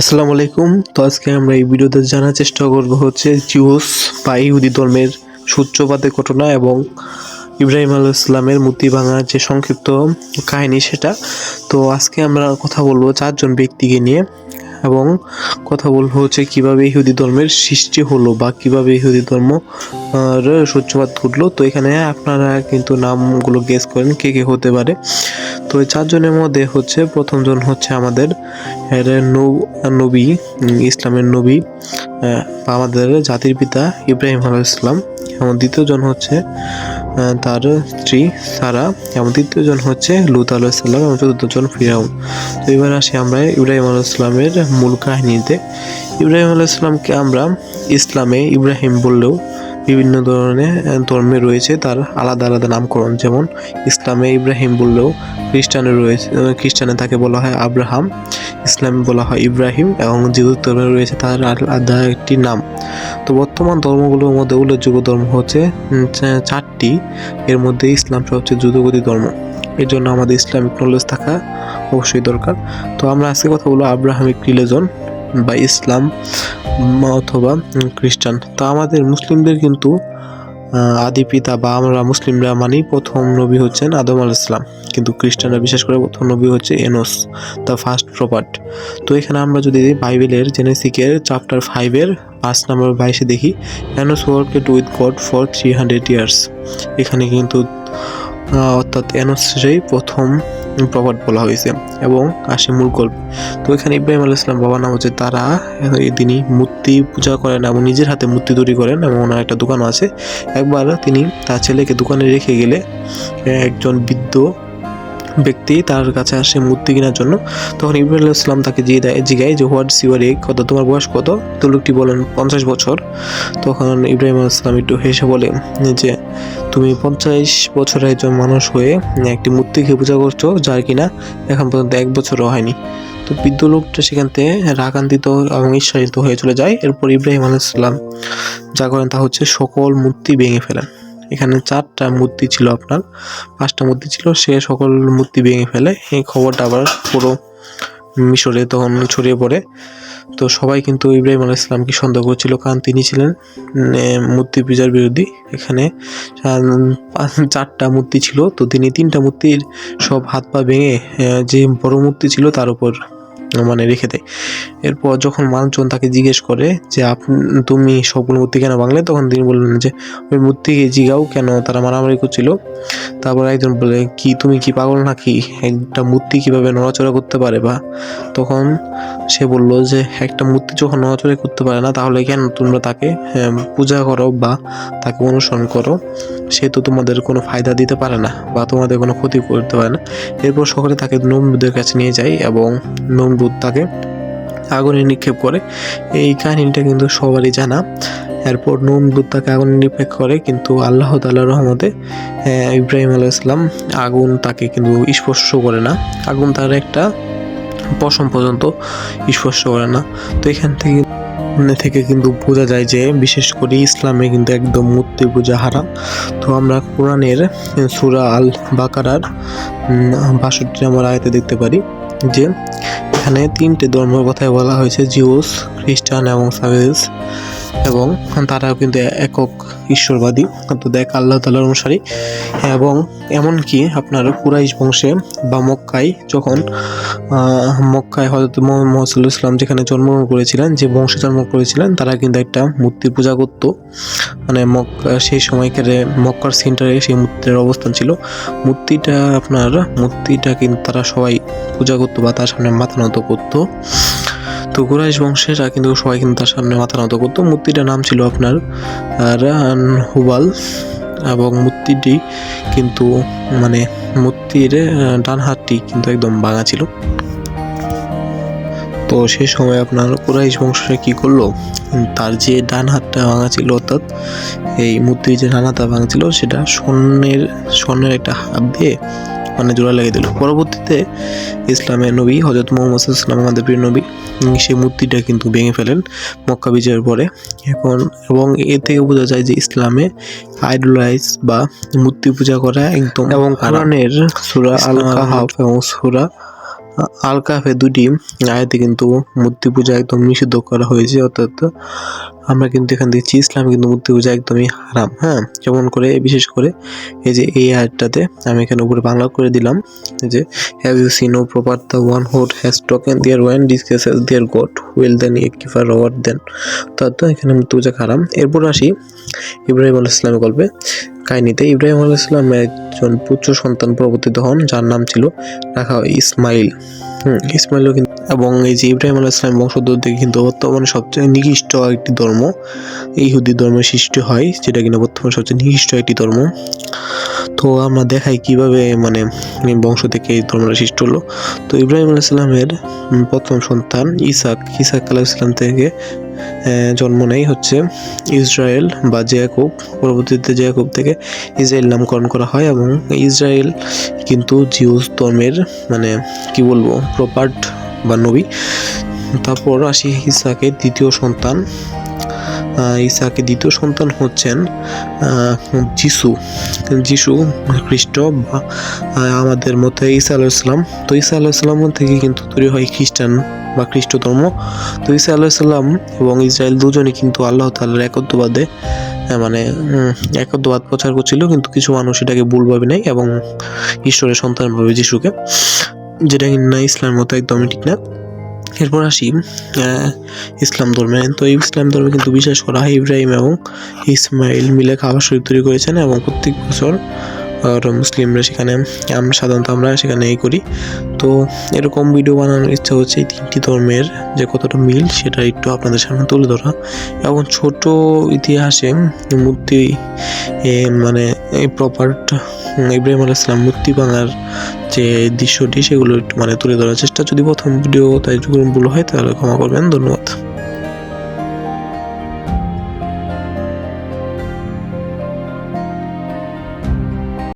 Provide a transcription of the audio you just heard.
আসসালামু আলাইকুম। তো আজকে আমরা এই ভিডিওতে জানার চেষ্টা করব হচ্ছে জিউস বা ইহুদি ধর্মের সূত্রপাতের ঘটনা এবং ইব্রাহিম আল ইসলামের মূর্তি ভাঙার যে সংক্ষিপ্ত কাহিনী সেটা। তো আজকে আমরা কথা বলব চারজন ব্যক্তিকে নিয়ে এবং কথা বলব হচ্ছে কীভাবে ইহুদি ধর্মের সৃষ্টি হলো বা কীভাবে ইহুদি ধর্ম সূত্রপাত ঘটলো। তো এখানে আপনারা কিন্তু নামগুলো গেস করেন কে কে হতে পারে। এই চারজনের মধ্যে হচ্ছে প্রথমজন হচ্ছে আমাদের নবী ইসলামের নবী আমাদের জাতির পিতা ইব্রাহিম আলাহ ইসলাম এবং দ্বিতীয়জন হচ্ছে তার স্ত্রী সারা। এবং তৃতীয়জন হচ্ছে লুত আলাহ ইসলাম এবং চতুর্থজন ফিরাউন। তো এবার আসি আমরা ইব্রাহিম আলাহ ইসলামের মূল কাহিনীতে। ইব্রাহিম আলাহ ইসলামকে আমরা ইসলামে ইব্রাহিম বললেও বিভিন্ন ধরনের ধর্মে রয়েছে তার আলাদা আলাদা নামকরণ। যেমন ইসলামে ইব্রাহিম বললেও খ্রিস্টানে রয়েছে খ্রিস্টানে তাকে বলা হয় আব্রাহাম, ইসলামে বলা হয় ইব্রাহিম এবং জিউ ধর্মে রয়েছে তার আলাদা একটি নাম। তো বর্তমান ধর্মগুলোর মধ্যে উল্লেখযোগ্য ধর্ম হচ্ছে চারটি। এর মধ্যে ইসলাম সবচেয়ে দ্রুতগতি ধর্ম। এর জন্য আমাদের ইসলামিক নলেজ থাকা অবশ্যই দরকার। তো আমরা আজকে কথা বলব আব্রাহামিক রিলিজন বা ইসলাম অথবা খ্রিস্টান। তা আমাদের মুসলিমদের কিন্তু আদি পিতা বা আমরা মুসলিমরা মানি প্রথম নবী হচ্ছেন আদম আল ইসলাম কিন্তু খ্রিস্টানরা বিশেষ করে প্রথম নবী হচ্ছে এনোস দ্য ফার্স্ট প্রপার্ট তো এখানে আমরা যদি বাইবেলের জেনেসিকের চ্যাপ্টার ফাইভের পাঁচ নম্বর বাইশে দেখি Enos walked with God for three hundred years এখানে কিন্তু অর্থাৎ এনোসেই প্রথম প্রবাদ বলা হয়েছে, এবং আসে মূল গল্প। তো এখানে ইব্রাহিম আল ইসলাম বাবার নাম হচ্ছে তারা তিনি মূর্তি পূজা করেন এবং নিজের হাতে মূর্তি তৈরি করেন এবং ওনার একটা দোকান আছে। একবার তিনি তার ছেলেকে দোকানে রেখে গেলে একজন বৃদ্ধ ব্যক্তি তার কাছে আসে মূর্তি কেনার জন্য, তখন ইব্রাহিম আলাইহিস সালাম তাকে জিগায় যে, হোয়াট ইউর এগ? কত? তোমার বয়স কত? তো লোকটি বলেন, পঞ্চাশ বছর। তখন ইব্রাহিম আলাইহিস সালাম একটু হেসে বলে, যে, তুমি পঞ্চাশ বছরের একজন মানুষ হয়ে একটি মূর্তিকে পূজা করছ, যার কিনা এখন পর্যন্ত এক বছরও হয়নি। তো বৃদ্ধ লোকটা সেখান থেকে রাগান্বিত এবং ঈর্ষায়িত হয়ে চলে যায়। এরপর ইব্রাহিম আলাইহিস সালাম যা করেন তা হচ্ছে সকল মূর্তি ভেঙে ফেলেন। এখানে চারটা মূর্তি ছিল আপনার, পাঁচটা মূর্তি ছিল, সে সকল মূর্তি ভেঙে ফেলে। এই খবরটা আবার পুরো মিশরে তখন ছড়িয়ে পড়ে। তো সবাই কিন্তু ইব্রাহিম আলাহ ইসলামকে সন্দেহ করছিল, কারণ তিনি ছিলেন মূর্তি পূজার বিরোধী। এখানে চারটা মূর্তি ছিল, তো তিনি তিনটা মূর্তির সব হাত পা ভেঙে যে বড় মূর্তি ছিল তার উপর মানে রেখে দেয়। এরপর যখন মানুষজন তাকে জিজ্ঞেস করে যে তুমি সবগুলো মূর্তি কেন ভাঙলে? তখন তিনি বললেন যে, ওই মূর্তিকে জিগাও কেন? তারা মারামারি করছিল। তারপর একজন বলে, কি তুমি কি পাগল নাকি? একটা মূর্তি কীভাবে নড়াচড়া করতে পারে বা? তখন সে বলল যে, একটা মূর্তি যখন নড়াচড়া করতে পারে না, তাহলে কেন তোমরা তাকে পূজা করো বা তাকে অনুসরণ করো? সে তো তোমাদের কোনো ফায়দা দিতে পারে না বা তোমাদের কোনো ক্ষতি করতে পারে না। এরপর সকলে তাকে নমরুদের কাছে নিয়ে যায় এবং নমরুদ তাকে আগুনে নিক্ষেপ করে। এই কাহিনীটা কিন্তু সবারই জানা। এরপর নুন দুধ তাকে আগুন নিক্ষেপ করে কিন্তু আল্লাহ তাল্লাহ রহমতে ইব্রাহিম আলাহ ইসলাম আগুন তাকে কিন্তু স্পর্শ করে না। আগুন তার একটা পশম পর্যন্ত স্পর্শ করে না। তো এখান থেকে থেকে কিন্তু বোঝা যায় যে বিশেষ করে ইসলামে কিন্তু একদম মূর্তি পূজা হারাম। তো আমরা কোরআনের সুরা আল বাকারার বাষট্টি নম্বর আয়তে দেখতে পারি যে এখানে তিনটে ধর্মের কথাই বলা হয়েছে, জিউস, খ্রিস্টান এবং সাভেজ এবং তারাও কিন্তু একক ঈশ্বরবাদী। তো দেখ আল্লাহ তালার অনুসারী। এবং এমনকি আপনার কুরাইশ বংশে বা মক্কায় যখন মক্কায় হজরত মোহাম্মদ ইসলাম যেখানে জন্মগ্রহণ করেছিলেন, যে বংশে জন্ম করেছিলেন, তারা কিন্তু একটা মূর্তি পূজা করত। মানে মক্কা সেই সময়কার মক্কার সেন্টারে সেই মূর্তির অবস্থান ছিল। মূর্তিটা, আপনার মূর্তিটা কিন্তু তারা সবাই পূজা করতো বা তার সামনে মাথা নত করতো। তো কুরাইশ বংশেরা কিন্তু সবাই কিন্তু তার সামনে মাথা নত করতো। মূর্তিটার নাম ছিল আপনার রান হুবাল, এবং মূর্তিটি কিন্তু মানে মূর্তির ডান হাতটি কিন্তু একদম ভাঙা ছিল। তো সে সময় আপনার কুরাইশ বংশরা কি করল? তার যে ডান হাতটা ভাঙা ছিল, অর্থাৎ এই মূর্তির যে ডান হাতটা ভাঙা ছিল, সেটা স্বর্ণের স্বর্ণের একটা হাত দিয়ে মানে জোড়া লাগিয়ে দিল। পরবর্তীতে ইসলামের নবী হজরত মোহাম্মদ ইসলাম আমাদের প্রিয় নবী সে সেই মূর্তিটা কিন্তু ভেঙে ফেলেন মক্কা বিজয়ের পরে। এখন এবং এ থেকে বোঝা যায় যে ইসলামে আইডোলাইজ বা মূর্তি পূজা করা একদম এবং কোরআনের সুরা আল কাহাফ এবং সূরা আল কাফে দুটি আয়াতে কিন্তু মূর্তি পূজা একদম নিষিদ্ধ করা হয়েছে, অর্থাৎ আমরা কিন্তু এখান থেকে ইসলাম কিন্তু মূর্তি পূজা একদমই হারাম হ্যাঁ? যেমন করে, বিশেষ করে এই যে এই আয়াতটাতে আমি এখানে উপরে বাংলা করে দিলাম যে have you seen O proper the one who has taken their one discusses their God will then a কিফার war then অর্থাৎ এখানে মূর্তি পূজা হারাম। এরপর আসি ইব্রাহিম আল ইসলামের গল্পে। কাহিনীতে ইব্রাহিম আল ইসলামের একজন পুত্র সন্তান প্রবর্তিত হন, যার নাম ছিল রাখা ইসমাইল। হুম, ইসমাইলও কিন্তু এবং এই যে ইব্রাহিম আল ইসলাম বংশোদ্ভূত থেকে কিন্তু বর্তমানে সবচেয়ে নিকৃষ্ট একটি ধর্ম, ইহুদি ধর্মের সৃষ্টি হয়, যেটা কিনা বর্তমানে সবচেয়ে নিকৃষ্ট একটি ধর্ম। তো আমরা দেখাই কীভাবে মানে বংশ থেকে এই ধর্মটা সৃষ্টি হলো। তো ইব্রাহিম আল প্রথম সন্তান ইসাক ইসাক আলাহ ইসলাম থেকে জন্ম নেয় হচ্ছে ইসরায়েল বা জেয়াকুব। পরবর্তীতে জেয়াকুব থেকে ইসরায়েল নামকরণ করা হয় এবং ইসরায়েল কিন্তু জিউস ধর্মের মানে কি বলব, প্রপার্ট বা নবী। তারপর আসি ইসাকে দ্বিতীয় সন্তান আহ, ইসাকের দ্বিতীয় সন্তান হচ্ছেন যিশু। যিশু খ্রিস্ট বা আমাদের মতে ঈসা আলাহ ইসলাম তো ঈসা আলাহ ইসলাম থেকে কিন্তু তৈরি হয় খ্রিস্টান বা খ্রিস্ট ধর্ম তো ঈসা আলাহ ইসলাম এবং ইসরায়েল দুজনই কিন্তু আল্লাহ তাল্লার একত্ববাদে মানে একত্ববাদ প্রচার করছিল কিন্তু কিছু মানুষ এটাকে ভুলভাবে নেয় এবং ঈশ্বরের সন্তান ভাবে যিশুকে যেটা কিনা ইসলামের মতো একদমই ঠিক না। এরপর আসি ইসলাম ধর্মে। তো এই ইসলাম ধর্মে কিন্তু বিশ্বাস করা হয় ইব্রাহিম এবং ইসমাইল মিলে খাবার শরীর তৈরি করেছেন এবং প্রত্যেক বছর আর মুসলিমরা সেখানে, আমরা সাধারণত আমরা সেখানে এই করি। তো এরকম ভিডিও বানানোর ইচ্ছা হচ্ছে এই তিনটি ধর্মের যে কতটা মিল সেটা একটু আপনাদের সামনে তুলে ধরা। এবং ছোট ইতিহাসে মূর্তি মানে এই প্রপার্ট ইব্রাহিম আল ইসলাম মূর্তি ভাঙার যে দৃশ্যটি সেগুলো একটু মানে তুলে ধরার চেষ্টা। যদি প্রথম ভিডিও তাই ভুল হয় তাহলে ক্ষমা করবেন। ধন্যবাদ।